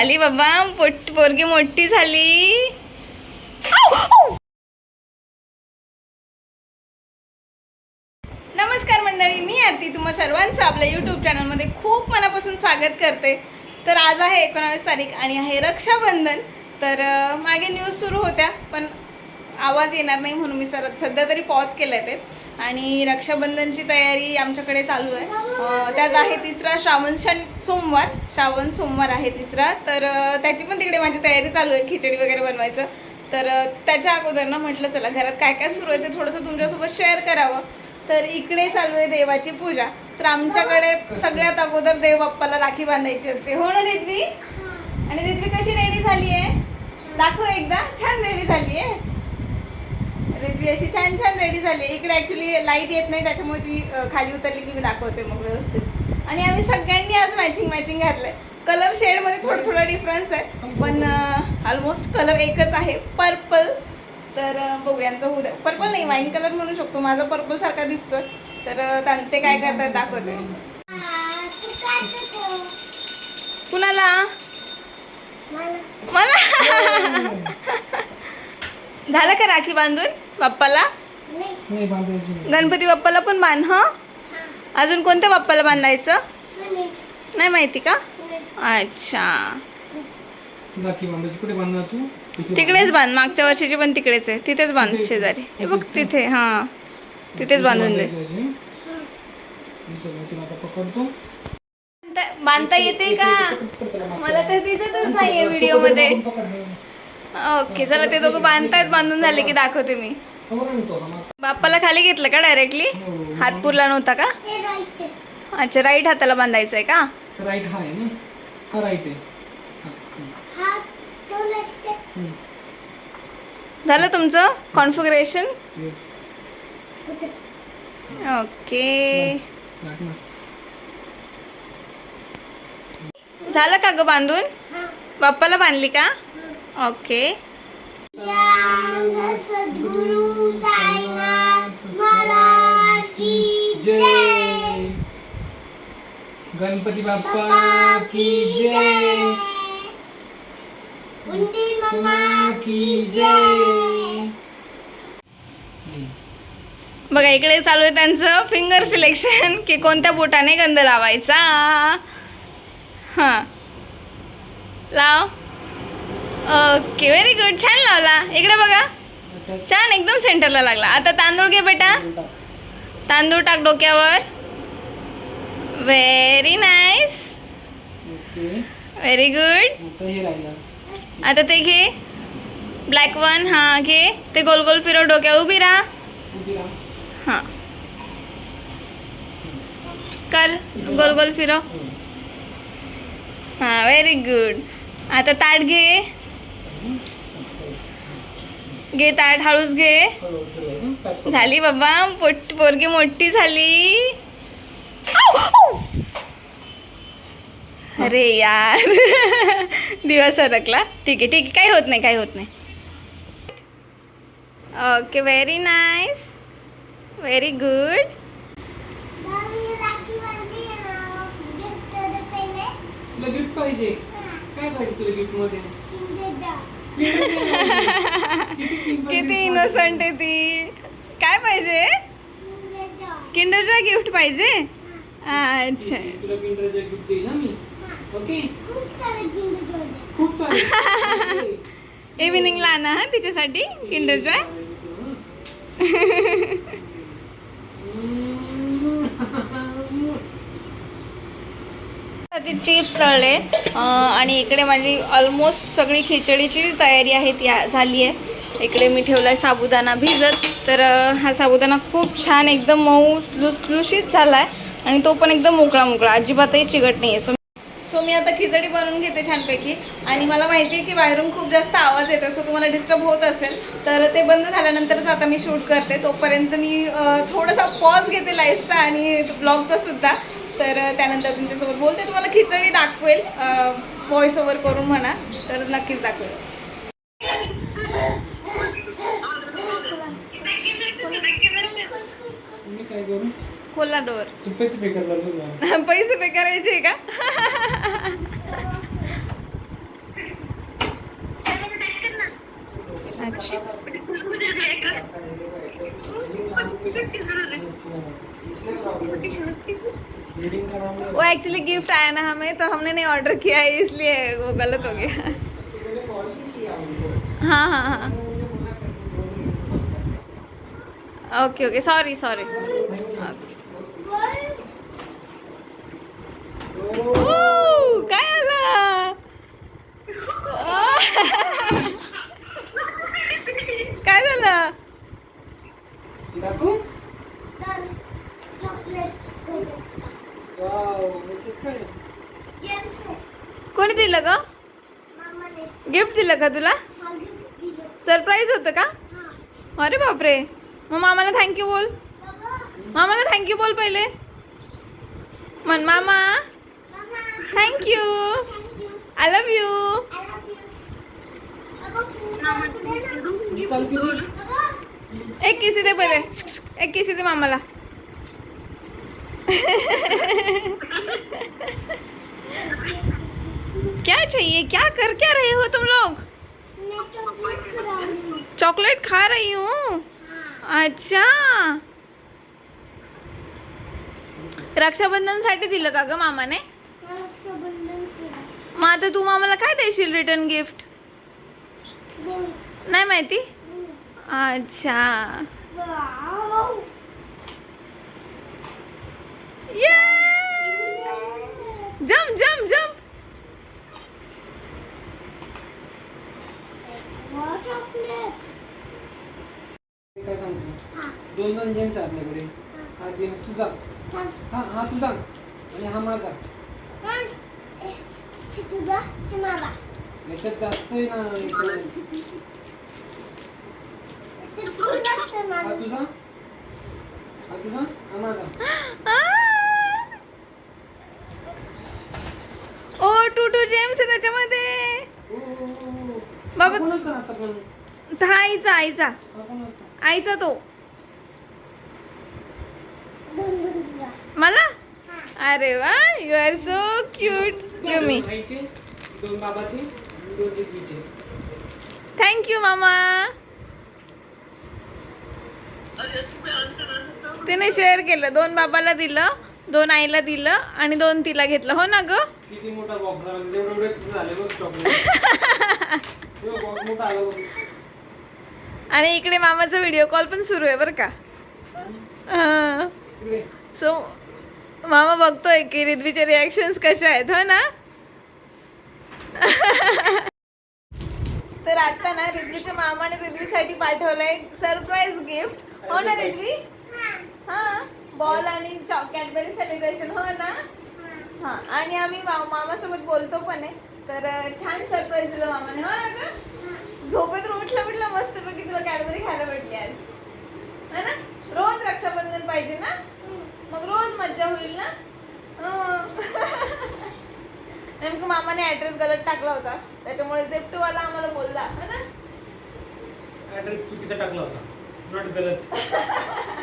आली बाबा पोट पोरगी मोठी झाली. नमस्कार मंडळी मी आरती. तुम्हा सर्वांचं आपल्या यूट्यूब चॅनलमध्ये खूप मनापासून स्वागत करते. तर आज आहे एकोणावीस तारीख आणि आहे रक्षाबंधन. तर मागे न्यूज सुरू होत्या पण आवाज येणार नाही म्हणून मी सर सध्या तरी पॉज केलं ते. आणि रक्षाबंधनची तयारी आमच्याकडे चालू आहे. त्यात आहे तिसरा श्रावण शन सोमवार. श्रावण सोमवार आहे तिसरा. तर त्याची पण तिकडे माझी तयारी चालू आहे खिचडी वगैरे बनवायचं. तर त्याच्या अगोदर ना म्हटलं चला घरात काय काय सुरू आहे ते थोडंसं तुमच्यासोबत शेअर करावं. तर इकडे चालू आहे देवाची पूजा. तर आमच्याकडे सगळ्यात अगोदर देव बाप्पाला राखी बांधायची असते. हो ना रिद्वी? आणि रिद्वी कशी रेडी झाली आहे दाखव एकदा. छान रेडी झाली आहे रिद्वी अशी छान छान रेडी झाली. इकडे ॲक्च्युली लाइट येत नाही त्याच्यामुळे ती खाली उतरली की मी दाखवते मग व्यवस्थित. आणि आम्ही सगळ्यांनी आज मॅचिंग मॅचिंग घातलंय. कलर शेडमध्ये थोडं थोडा डिफरन्स आहे पण ऑलमोस्ट कलर एकच आहे. पर्पल तर बघू यांचं होऊ द्या पर्पल नाही वाईन कलर म्हणू शकतो. माझा पर्पल सारखा दिसतोय. तर ते काय करतात दाखवते. कुणाला? मला? झालं का राखी बांधून? बाप्पाला? नाही बांधायची नाही. गणपती बाप्पाला पण बांध ह? अजून कोणत्या बाप्पाला बांधायचं? नाही. माहिती का? अच्छा. राखी बांधायची. कुठे बांधणार तू? तिथे तिकडेच बांध. मागच्या वर्षीची पण तिकडेच आहे. तिथेच बांध शेजारी. हे बघ तिथे. हा. तिथेच बांधून दे. बांधायची अशी. मी चला, तुला आता पकडतो. बांधता- बांधता येते का? मला तर दिसतच नाहीये व्हिडिओमध्ये बाजूला पकड, पकड. ओके चला ते दोघं बांधतायत बांधून झाले की दाखवते मी. बाप्पाला खाली घेतलं का डायरेक्टली. हात पुरला नव्हता का अच्छा राईट हाताला बांधायचं आहे का राईट हा आहे ना हा राईट आहे. झालं तुमचं कॉन्फिगरेशन. ओके. झालं का ग बांधून बाप्पाला बांधली का ओके जय गणपती बाप्पा की जय. मम्मा की जय. बघा इकडे चालू आहे त्यांचं फिंगर सिलेक्शन की कोणत्या बोटाने गंध लावायचा? हां. लाव. ओके व्हेरी गुड छान लावला. इकडे बघा. छान एकदम सेंटरला लागला. आता तांदूळ घे बेटा. तांदूळ टाक डोक्यावर. व्हेरी नाईस व्हेरी गुड आता ते घे. ब्लॅक वन हां घे. ते गोल गोल फिरव डोक्या उभी राहा. उभी राहा. हां. कर. गोल गोल फिरव. हां व्हेरी गुड आता ताट घे. घे ताट हळूच घे. झाली बाबा पोट पोरगी मोठी झाली. अरे यार. दिवस सरकला. ठीक आहे ठीक आहे. काही होत नाही काही होत नाही. Okay very nice very good gift पाहिजे. काय पाहिजे तुला गिफ्टमध्ये? किती इनोसंट आहे. ती. काय पाहिजे? किंडर जॉय गिफ्ट पाहिजे? अच्छा. तुला किंडरचा गिफ्ट देईल ना मी? ओके. खूप सारे. इव्हिनिंगला आणा हा तिच्यासाठी. किंडर जॉय ते चिप्स तळले. आणि इकडे माझी ऑलमोस्ट सगळी खिचडीची तयारी आहे ती झाली आहे. इकडे मी ठेवला आहे साबुदाणा भिजत. तर हा साबुदाणा खूप छान एकदम मऊ लुसलुशीत झाला आहे आणि तो पण एकदम मोकळा मोकळा. अजिबातही चिकट नाही आहे सो सो मी आता खिचडी बनवून घेते छानपैकी. आणि मला माहिती आहे की बाहेरून खूप जास्त आवाज येतो सो तुम्हाला डिस्टर्ब होत असेल तर ते बंद झाल्यानंतरच आता मी शूट करते. तोपर्यंत मी थोडासा पॉज घेते लाईफचा आणि ब्लॉगचा सुद्धा. तर त्यानंतर तुमच्यासोबत बोलते तुम्हाला खिचडी दाखवेल व्हॉइस ओव्हर करून म्हणा तर नक्कीच दाखवेल. खोला डोर पैसे पे पैसे करायचे का? अच्छा. वो एक्चुअली गिफ्ट आया ना हमें तो हमने नहीं ऑर्डर किया है इसलिए वो गलत हो गया। हाँ हाँ हाँ। ओके ओके सॉरी सॉरी तो दिलं ग? गिफ्ट दिलं का तुला? सरप्राईज होतं का? अरे बापरे. मग मामाला थँक्यू बोल. मामाला थँक्यू बोल पहिले. म्हण मामा थँक्यू आय लव यू एक किसी दे पहिले. एक किसी दे मामाला. क्या चाहिए? क्या कर क्या रहे हो तुम लोग? चॉकलेट खा रही हूँ। अच्छा। रक्षाबंधनसाठी दिलं का ग मामाने? मग आता तू मामाला काय देशील रिटर्न गिफ्ट नाही माहिती? अच्छा. जम्प जम्प जम्प मी काय सांगतो? दोन दोन जेम्स आहे आपल्याकडे. हा. जेम्स तुझा. हा. हा तुझा. आणि हा माझा. हे. याच्यात जास्त आहे ना हा तुझा? हा तुझा? हा माझा. ओ टू टू जेम्स आहे त्याच्यामध्ये. बाबा- कोणाचा आता पण? आईचा आईचा आईचा तो. मला? अरे वा यू आर सो क्यूट दिदीचे थँक्यू मामा तिने शेअर केलं. दोन बाबाला दिलं दोन आईला दिलं आणि दोन तिला घेतलं. हो ना ग? किती मोठा बॉक्स झाला. आणि इकडे मामाचा व्हिडिओ कॉल पण सुरू आहे बरं का. सो मामा बघतोय की रिद्वीचे रिॲक्शन्स कशा आहेत हो ना? तर आता ना रिद्वीच्या मामाने रिद्वीसाठी पाठवलंय सरप्राईज गिफ्ट हो ना रिद्वी? हा. बॉल आणि कॅडबरी सेलिब्रेशन हो ना? हा. आणि आम्ही मा- मामासोबत बोलतो पण आहे. तर छान सरप्राईज दिलं मामाने. हो ना झोपेतून उठलं उठलं मस्त पैकी तुला कॅडबरी खायला भेटली आज. है ना? रोज रक्षाबंधन पाहिजे ना? मग रोज मज्जा होईल ना? हं. नेमकं मामाने ऍड्रेस गलत टाकला होता. त्याच्यामुळे झेप्टोवाला आम्हाला बोलला. है ना? ऍड्रेस चुकीचा टाकला होता. नॉट गलत.